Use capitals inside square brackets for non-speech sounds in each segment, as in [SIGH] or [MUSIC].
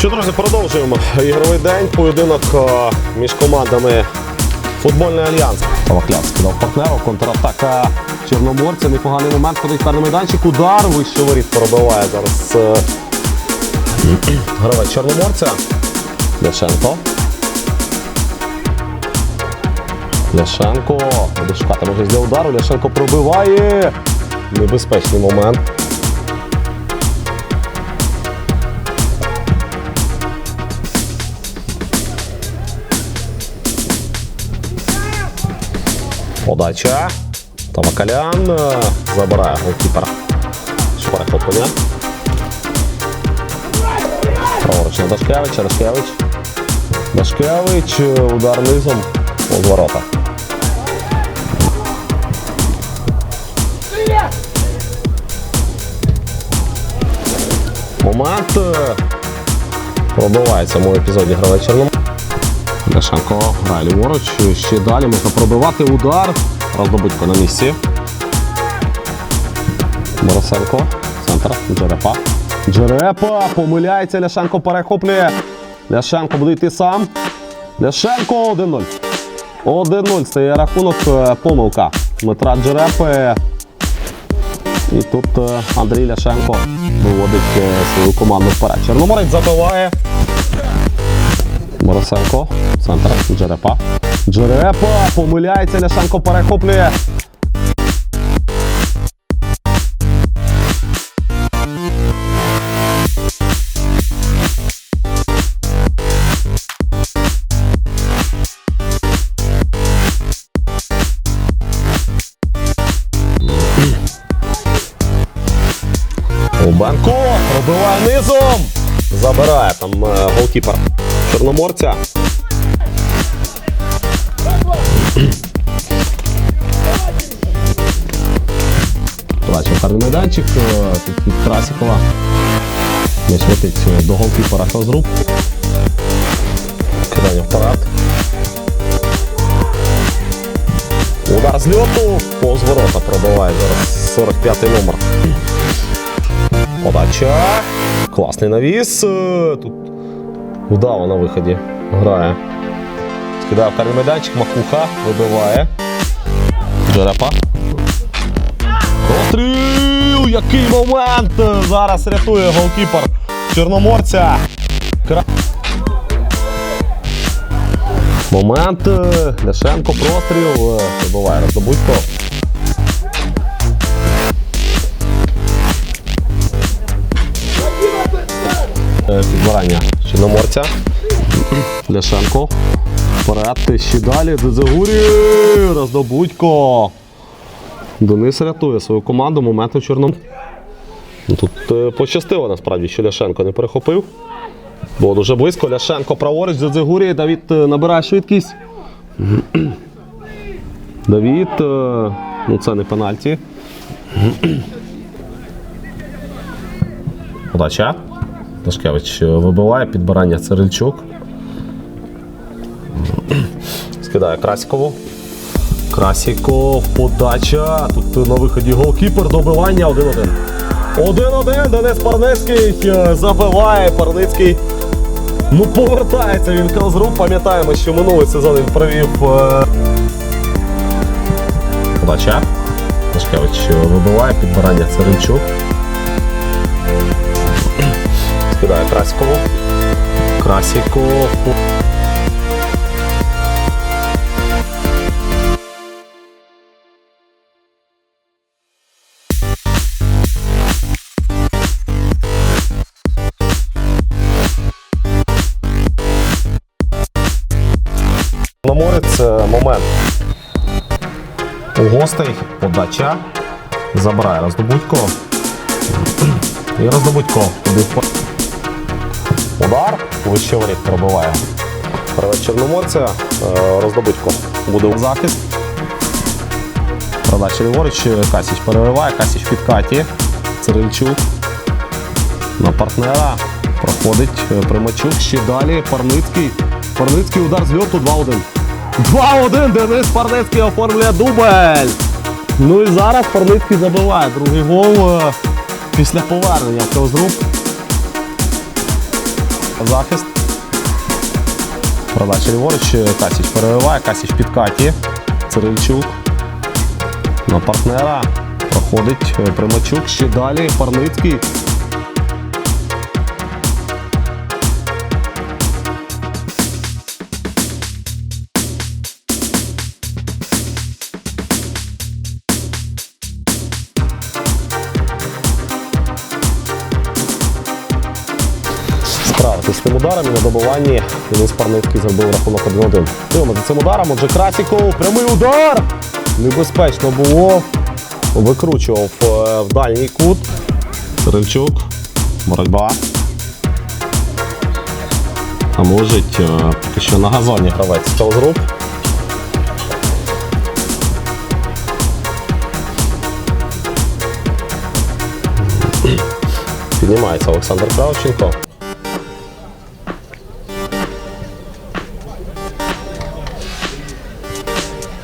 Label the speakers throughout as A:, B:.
A: Що, друзі, продовжуємо ігровий день. Поєдинок е, між командами Футбольний альянс. Паваклянський дав партнеру. Контратака Чорноморця. Непоганий момент. Ходить перший майданчик. Удар. Вище воріт пробиває зараз. е, Гравець Чорноморця. Ляшенко. Ляшенко. Буде шукати можливість для удару. Ляшенко пробиває. Небезпечний момент. Подача. Тавакалян е, забирає голкіпера. Що перехоплення. Праворуч на Дашкевич, Дашкевич. Дашкевич, е, удар низом у ворота. Момент е, пробивається в моєму епізоді гравець Чорномор. Ляшенко грає ліворуч. Ще далі можна пробивати удар. Роздобудько на місці. Борисенко. Центр. Джерепа. Джерепа. Помиляється. Ляшенко перехоплює. Ляшенко буде йти сам. Ляшенко 1-0. 1-0 стає рахунок. Е, Помилка. Дмитра Джерепи. І тут е, Андрій Ляшенко виводить е, свою команду вперед. Чорноморець забиває. Борисенко, центр, Джерепа. Джерепа, помиляється, Ляшенко перехоплює. Убенко пробиває низом. Забирає там е, голкіпер Чорноморця. Бачив карний майданчик. е, Тут від Красікова. М'яч летить е, до голкіпера Хозруб. Кидання вперед. Удар з льоту. Повз ворота пробиває зараз 45-й номер. Подача. Класний навіс. Е, Тут вдало на виході грає. Скидає в майданчик, Макуха вибиває. Джерепа. Розстріл! Який момент! Зараз рятує голкіпер Чорноморця. Кра... Момент. Ляшенко простріл. Вибиває роздобудько. Е, Підбирання Чорноморця. Ляшенко. Вперед, ще далі. Дзегурі. Роздобудько. Денис рятує свою команду моментом чорном. Ну, Тут е, пощастило насправді, що Ляшенко не перехопив. Було дуже близько. Ляшенко праворуч Дзегурі. Давід е, набирає швидкість. Давід. е, Ну це не пенальті. Подача. Дашкевич е, вибиває підбирання Цирильчук. Скидає Красікову. Красіков, подача. Тут на виході голкіпер, добивання 1-1. 1-1. Денис Парницький е, забиває. Парницький. Ну, повертається він Калзру. Пам'ятаємо, що минулий сезон він провів. е, Подача. Дашкевич е, вибиває підбирання Цирильчук. Скидає Красікову. Красіков. Чорноморець е, момент. У гостей подача. Забирає роздобудько. І роздобудько туди Удар. Вище воріт пробиває. Привет Чорноморця. Е, Роздобудько буде у захист. Продача ліворуч. Касіч перериває. Касіч в підкаті. Цирильчук. На партнера. Проходить е, Примачук. Ще далі. Парницький. Парницький удар з льоту 2-1. 2-1. Денис Парницький оформлює дубль. Ну і зараз Парницький забиває другий гол е, після повернення в Козруб. Захист. Продача ліворуч, Касіч перериває, Касіч під підкаті. Цирильчук. На партнера. Проходить е, Примачук. Ще далі. Парницький. Справити ударом і на добуванні Денис Парницький зробив рахунок 1-1. Дивимо за цим ударом, отже Красіков, прямий удар! Небезпечно було. Викручував е, в дальній кут. Цирильчук. Боротьба. А може е, поки що на газоні гравець Челзруп. Піднімається Олександр Кравченко.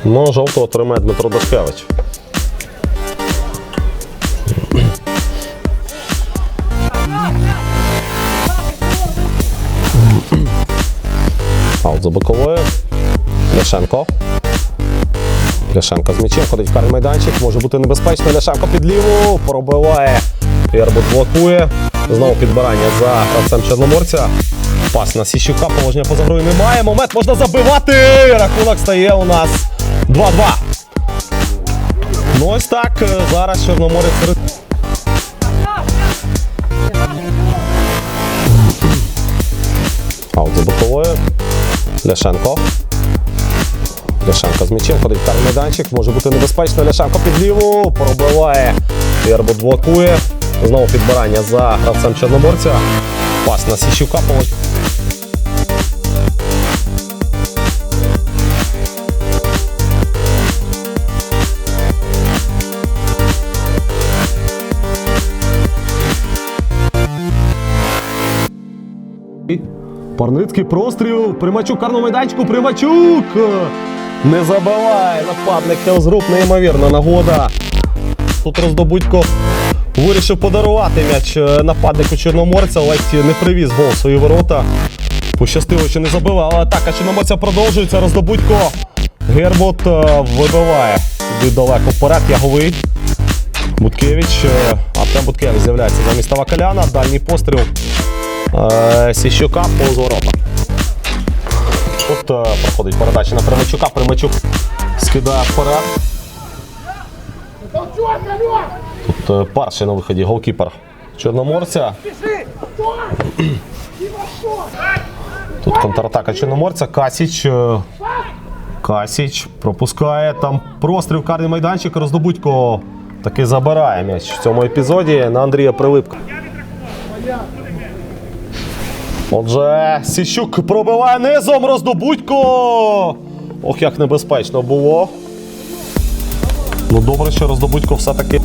A: Ну, жовтого отримає Дмитро Дашкевич. Аут за боковою. Ляшенко. Ляшенко з м'ячем ходить в карний майданчик. Може бути небезпечно. Ляшенко під ліву. Пробиває. Фербут блокує. Знову підбирання за гравцем Чорноморця. Пас на Сіщука. Положення поза грою немає. Момент можна забивати. Рахунок стає у нас 2-2. Ну ось так. е, Зараз Чорноморець. Аут за боковою. Ляшенко. Ляшенко з м'ячем ходить в майданчик. Може бути небезпечно. Ляшенко під ліву. Пробиває. Фербут блокує. Знову підбирання за гравцем Чорноморця. Пас на Сіщука. Парницький простріл. Примачук карного майданчику. Примачук. Не забиває нападник Хелзгруп. Неймовірна нагода. Тут роздобудько вирішив подарувати м'яч е, нападнику Чорноморця. Ледь не привіз гол свої ворота. Пощастило, що не забив, але атака Чорноморця продовжується. Роздобудько. Гербот е, вибиває. Іде далеко вперед. Яговий. Буткевич. е, Артем Буткевич з'являється замість Тавакаляна. Дальній постріл. Е, Сіщука повз ворота. Тут е, проходить передача на Примачука. Примачук скидає вперед. Тут е, перший на виході голкіпер Чорноморця. [CLEARS THROAT] Тут контратака Чорноморця. Касіч. е, Касіч пропускає там простріл в карний майданчик. Роздобудько таки забирає м'яч в цьому епізоді на Андрія Прилипка. Отже, Сіщук пробиває низом, роздобудько. Ох, як небезпечно було. Ну добре, що роздобудько все-таки.